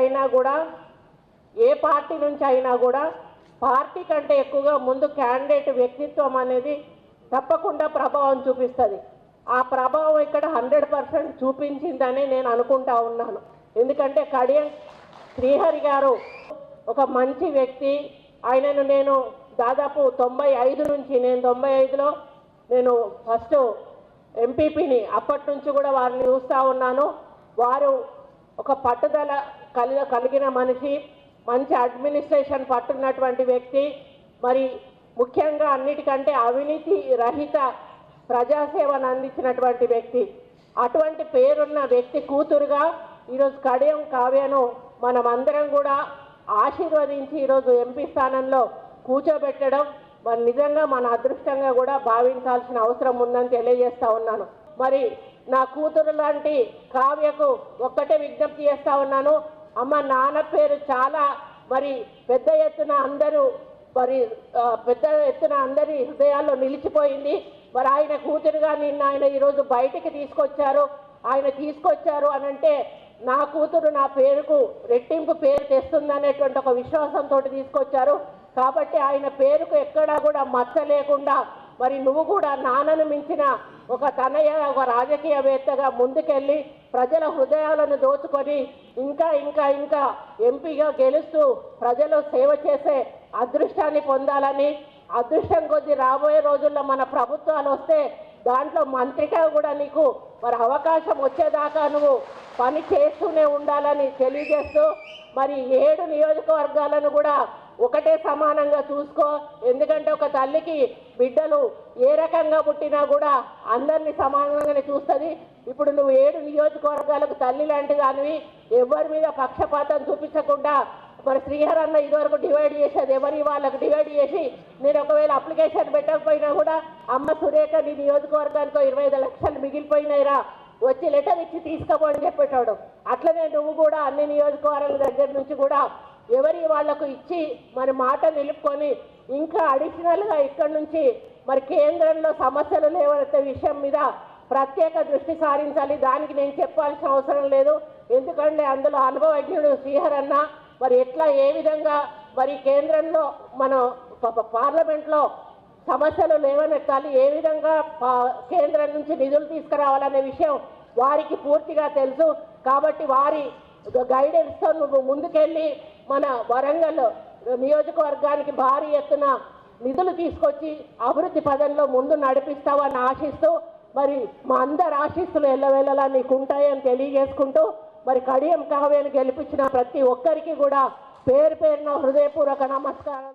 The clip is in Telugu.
అయినా కూడా ఏ పార్టీ నుంచి అయినా కూడా పార్టీ కంటే ఎక్కువగా ముందు క్యాండిడేట్ వ్యక్తిత్వం అనేది తప్పకుండా ప్రభావం చూపిస్తుంది. ఆ ప్రభావం ఇక్కడ హండ్రెడ్ పర్సెంట్ చూపించిందని నేను అనుకుంటా ఉన్నాను. ఎందుకంటే కడియం శ్రీహరి గారు ఒక మంచి వ్యక్తి. ఆయనను నేను దాదాపు తొంభై ఐదు నుంచి నేను తొంభై ఐదులో నేను ఫస్ట్ ఎంపీపీని అప్పటి నుంచి కూడా వారిని చూస్తూ ఉన్నాను. వారు ఒక పట్టుదల కలి కలిగిన మనిషి మంచి అడ్మినిస్ట్రేషన్ పట్టున్నటువంటి వ్యక్తి. మరి ముఖ్యంగా అన్నిటికంటే అవినీతి రహిత ప్రజాసేవను అందించినటువంటి వ్యక్తి. అటువంటి పేరున్న వ్యక్తి కూతురుగా ఈరోజు కడియం కావ్యను మనమందరం కూడా ఆశీర్వదించి ఈరోజు ఎంపీ స్థానంలో కూర్చోబెట్టడం మరి నిజంగా మన అదృష్టంగా కూడా భావించాల్సిన అవసరం ఉందని తెలియజేస్తా ఉన్నాను. మరి నా కూతురు లాంటి కావ్యకు ఒక్కటే విజ్ఞప్తి చేస్తా ఉన్నాను. అమ్మ నాన్న పేరు చాలా మరి పెద్ద ఎత్తున అందరూ మరి పెద్ద ఎత్తున అందరి హృదయాల్లో నిలిచిపోయింది. మరి ఆయన కూతురుగా నిన్న ఆయన ఈరోజు బయటికి తీసుకొచ్చారు. ఆయన తీసుకొచ్చారు అని అంటే నా కూతురు నా పేరుకు రెట్టింపు పేరు తెస్తుందనేటువంటి ఒక విశ్వాసంతో తీసుకొచ్చారు. కాబట్టి ఆయన పేరుకు ఎక్కడా కూడా మచ్చ లేకుండా మరి నువ్వు కూడా నాన్నను మించిన ఒక తనయ్య ఒక రాజకీయవేత్తగా ముందుకెళ్ళి ప్రజల హృదయాలను దోచుకొని ఇంకా ఇంకా ఇంకా ఎంపీగా గెలుస్తూ ప్రజలు సేవ చేసే అదృష్టాన్ని పొందాలని అదృష్టం కొద్ది రాబోయే రోజుల్లో మన ప్రభుత్వాలు వస్తే దాంట్లో మంత్రిగా కూడా నీకు మరి అవకాశం వచ్చేదాకా నువ్వు పని చేస్తూనే ఉండాలని తెలియజేస్తూ మరి ఏడు నియోజకవర్గాలను కూడా ఒకటే సమానంగా చూసుకో. ఎందుకంటే ఒక తల్లికి బిడ్డలు ఏ రకంగా పుట్టినా కూడా అందరినీ సమానంగానే చూస్తుంది. ఇప్పుడు నువ్వు ఏడు నియోజకవర్గాలకు తల్లి లాంటి దానివి ఎవరి మీద పక్షపాతం చూపించకుండా మరి శ్రీహర్ అన్న ఇదివరకు డివైడ్ చేసేది ఎవరి? వాళ్ళకు డివైడ్ చేసి నేను ఒకవేళ అప్లికేషన్ పెట్టకపోయినా కూడా అమ్మ సురేఖ నీ నియోజకవర్గానికి ఇరవై ఐదు లక్షలు మిగిలిపోయినాయిరా వచ్చి లెటర్ ఇచ్చి తీసుకోమని చెప్పేటాడు. అట్లనే నువ్వు కూడా అన్ని నియోజకవర్గాల దగ్గర నుంచి కూడా ఎవరి వాళ్ళకు ఇచ్చి మరి మాట నిలుపుకొని ఇంకా అడిషనల్గా ఇక్కడి నుంచి మరి కేంద్రంలో సమస్యలు లేవనే విషయం మీద ప్రత్యేక దృష్టి సారించాలి. దానికి నేను చెప్పాల్సిన అవసరం లేదు. ఎందుకంటే అందులో అనుభవజ్ఞుడు శ్రీహర్ అన్న మరి ఎట్లా ఏ విధంగా మరి కేంద్రంలో మనం పార్లమెంట్లో సమస్యలు లేవనెత్తాలి ఏ విధంగా కేంద్రం నుంచి నిధులు తీసుకురావాలనే విషయం వారికి పూర్తిగా తెలుసు. కాబట్టి వారి గైడెన్స్తో నువ్వు ముందుకెళ్ళి మన వరంగల్ నియోజకవర్గానికి భారీ ఎత్తున నిధులు తీసుకొచ్చి అభివృద్ధి పదంలో ముందు నడిపిస్తావని ఆశిస్తూ మరి మా అందరి ఆశీస్సులు ఎల్లవేళలా నీకు ఉంటాయని తెలియజేసుకుంటూ మరి కడియం కావ్యను గెలిపించిన ప్రతి ఒక్కరికి కూడా పేరు పేరున హృదయపూర్వక నమస్కారం